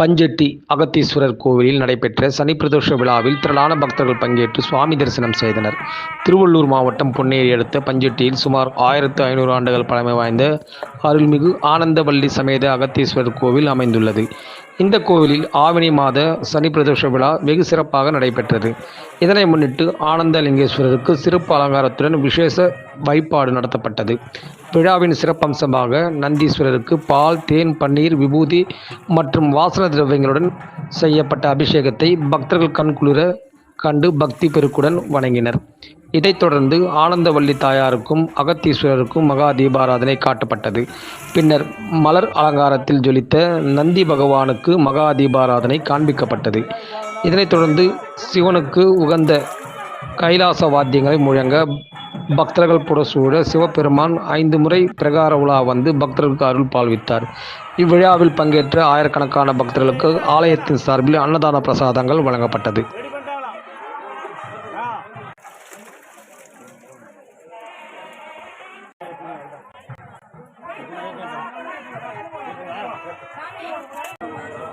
பஞ்செட்டி அகத்தீஸ்வரர் கோவிலில் நடைபெற்ற சனி பிரதோஷ விழாவில் திரளான பக்தர்கள் பங்கேற்று சுவாமி தரிசனம் செய்தனர். திருவள்ளூர் மாவட்டம் பொன்னேரி அடுத்த பஞ்செட்டியில் சுமார் ஆயிரத்து ஐநூறு ஆண்டுகள் பழமை வாய்ந்த அருள்மிகு ஆனந்தவல்லி சமேத அகத்தீஸ்வரர் கோவில் அமைந்துள்ளது. இந்த கோவிலில் ஆவணி மாத சனி பிரதோஷ விழா வெகு சிறப்பாக நடைபெற்றது. இதனை முன்னிட்டு ஆனந்தலிங்கேஸ்வரருக்கு சிறப்பு அலங்காரத்துடன் விசேஷ வைப்பாடு நடத்தப்பட்டது. விழாவின் சிறப்பம்சமாக நந்தீஸ்வரருக்கு பால் தேன் பன்னீர் விபூதி மற்றும் வாசன திரவியங்களுடன் செய்யப்பட்ட அபிஷேகத்தை பக்தர்கள் கண்குளிர கண்டு பக்தி பெருக்குடன் வணங்கினர். இதைத் தொடர்ந்து ஆனந்தவல்லி தாயாருக்கும் அகத்தீஸ்வரருக்கும் மகா தீபாராதனை காட்டப்பட்டது. பின்னர் மலர் அலங்காரத்தில் ஜொலித்த நந்தி பகவானுக்கு மகா தீபாராதனை காண்பிக்கப்பட்டது. இதனைத் தொடர்ந்து சிவனுக்கு உகந்த கைலாச வாத்தியங்களை முழங்க பக்தர்கள் புரசூழ சிவபெருமான் ஐந்து முறை பிரகார உலா வந்து பக்தர்களுக்கு அருள் பால்வித்தார் இவ்விழாவில் பங்கேற்ற ஆயிரக்கணக்கான பக்தர்களுக்கு ஆலயத்தின் சார்பில் அன்னதான பிரசாதங்கள் வழங்கப்பட்டது. சாமி